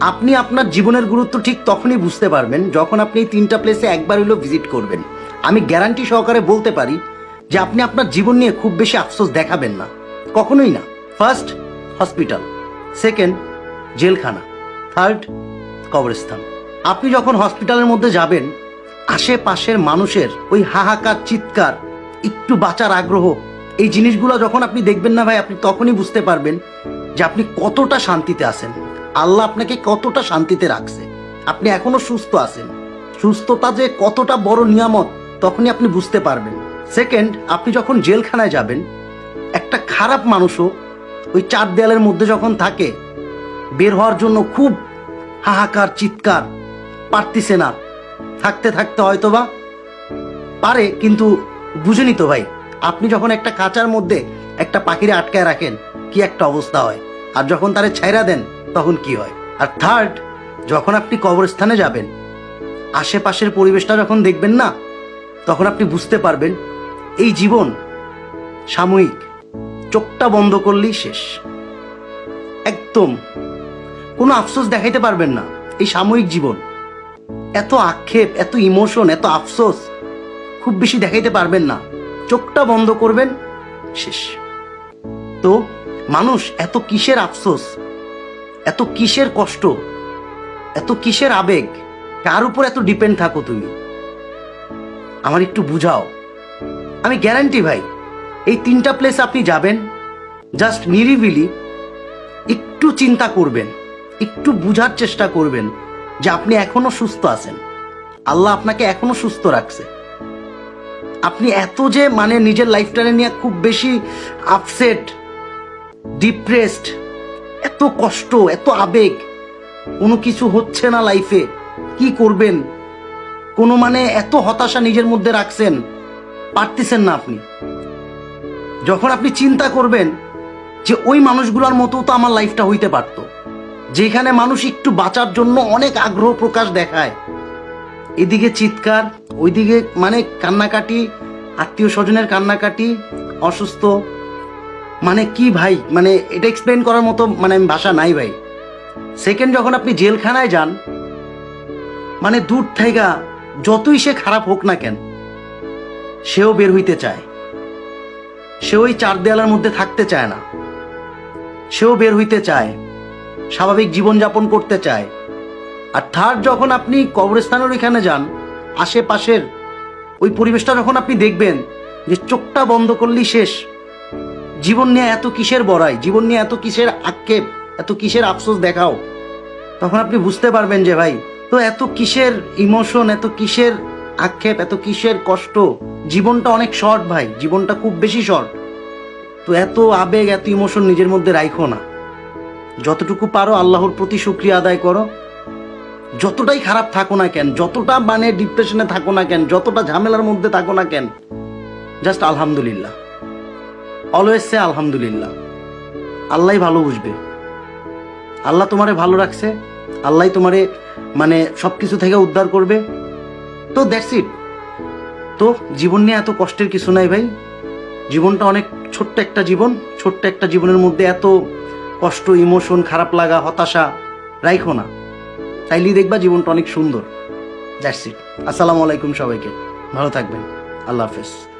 আপনি আপনার জীবনের গুরুত্ব ঠিক তখনই বুঝতে পারবেন যখন আপনি এই তিনটা প্লেসে একবার হলেও ভিজিট করবেন। আমি গ্যারান্টি সহকারে বলতে পারি যে আপনি আপনার জীবন নিয়ে খুব বেশি আফসোস দেখাবেন না। কখনোই না। ফার্স্ট হসপিটাল সেকেন্ড জেলখানা। থার্ড কবরস্থান। আপনি যখন হসপিটালের মধ্যে যাবেন, আশেপাশের মানুষের ওই হাহাকার, চিৎকার, একটু বাঁচার আগ্রহ, এই জিনিসগুলো যখন আপনি দেখবেন না ভাই, আপনি তখনই বুঝতে পারবেন যে আপনি কতটা শান্তিতে আছেন। আল্লাহ আপনাকে কতটা শান্তিতে রাখছে। আপনি এখনও সুস্থ আছেন। সুস্থতা যে কতটা বড় নিয়ামত, তখনই আপনি বুঝতে পারবেন। সেকেন্ড আপনি যখন জেলখানায় যাবেন, একটা খারাপ মানুষও ওই চার দেয়ালের মধ্যে যখন থাকে, বের হওয়ার জন্য খুব হাহাকার, চিৎকার, পারতিছে না। থাকতে থাকতে হয়তোবা পারে, কিন্তু বুঝেনি তো ভাই, আপনি যখন একটা কাঁচার মধ্যে একটা পাখিরে আটকায় রাখেন, কি একটা অবস্থা হয়। আর যখন তারে ছাইরা দেন তখন কি হয়? আর থার্ড যখন আপনি কবরস্থানে যাবেন, আশেপাশের পরিবেশটা যখন দেখবেন না, তখন আপনি বুঝতে পারবেন এই জীবন সাময়িক, চোখটা বন্ধ করলেই শেষ। একদম কোনো আফসোস দেখাইতে পারবেন না এই সাময়িক জীবন। এত আক্ষেপ, এত ইমোশন এত আফসোস খুব বেশি দেখাইতে পারবেন না। চোখটা বন্ধ করবেন, শেষ। তো মানুষ এত কিসের আফসোস? এত কিসের কষ্ট? এত কিসের আবেগ? কার উপর এত ডিপেন্ড থাকো তুমি? আমার একটু বুঝাও। আমি গ্যারান্টি ভাই, এই তিনটা প্লেস আপনি যাবেন জাস্ট নিরিবিলি, একটু চিন্তা করবেন, একটু বুঝার চেষ্টা করবেন যে আপনি এখনও সুস্থ আছেন। আল্লাহ আপনাকে এখনও সুস্থ রাখছে। আপনি এত যে মানে নিজের লাইফটাকে নিয়ে খুব বেশি আপসেট ডিপ্রেসড এত কষ্ট, এত আবেগ। কোনো কিছু হচ্ছে না লাইফে কি করবেন? কোনো মানে এত হতাশা নিজের মধ্যে রাখছেন। পারতেছেন না আপনি। যখন আপনি চিন্তা করবেন যে ওই মানুষগুলোর মতো তো আমার লাইফটা হইতে পারতো। যেখানে মানুষ একটু বাঁচার জন্য অনেক আগ্রহ প্রকাশ দেখায়। এদিকে চিৎকার, ওইদিকে মানে কান্নাকাটি আত্মীয় স্বজনের কান্নাকাটি, অসুস্থ মানে কি ভাই? মানে এটা এক্সপ্লেন করার মতো মানে ভাষা নাই ভাই। সেকেন্ড যখন আপনি জেলখানায় যান মানে দূর থেকে যতই সে খারাপ হোক না কেন, সেও বের হইতে চায়। সে ওই চার দেয়ালের মধ্যে থাকতে চায় না। সেও বের হইতে চায়, স্বাভাবিক জীবনযাপন করতে চায়। আর থার্ড যখন আপনি কবরস্থানের ওইখানে যান, আশেপাশের ওই পরিবেশটা যখন আপনি দেখবেন, যে চোখটা বন্ধ করলেই শেষ জীবন নিয়ে এত কিসের বড়াই? জীবন নিয়ে এত কিসের আক্ষেপ? এত কিসের আফসোস দেখাও? তখন আপনি বুঝতে পারবেন যে ভাই, তো এত কিসের ইমোশন এত কিসের আক্ষেপ, এত কিসের কষ্ট? জীবনটা অনেক শর্ট ভাই, জীবনটা খুব বেশি শর্ট তো এত আবেগ, এত ইমোশন নিজের মধ্যে রাখো না। যতটুকু পারো আল্লাহর প্রতি শুক্রিয়া আদায় করো। যতটাই খারাপ থাকো না কেন, যতটা মানে ডিপ্রেশনে থাকো না কেন, যতটা ঝামেলার মধ্যে থাকো না কেন জাস্ট আলহামদুলিল্লাহ। অলওয়েজ সে আলহামদুলিল্লাহ। আল্লাহ ভালো বুঝবে। আল্লাহ তোমারে ভালো রাখছে আল্লাহ তোমারে মানে সব কিছু থেকে উদ্ধার করবে। তো দ্যাটস ইট তো জীবন নিয়ে এত কষ্টের কিছু নাই ভাই। জীবনটা অনেক ছোট্ট একটা জীবন, ছোট্ট একটা জীবনের মধ্যে এত কষ্ট ইমোশন খারাপ লাগা, হতাশা রাইখো না। তাইলেই দেখবা জীবনটা অনেক সুন্দর। দ্যাটস ইট আসসালামু আলাইকুম সবাইকে। ভালো থাকবেন। আল্লাহ হাফেজ।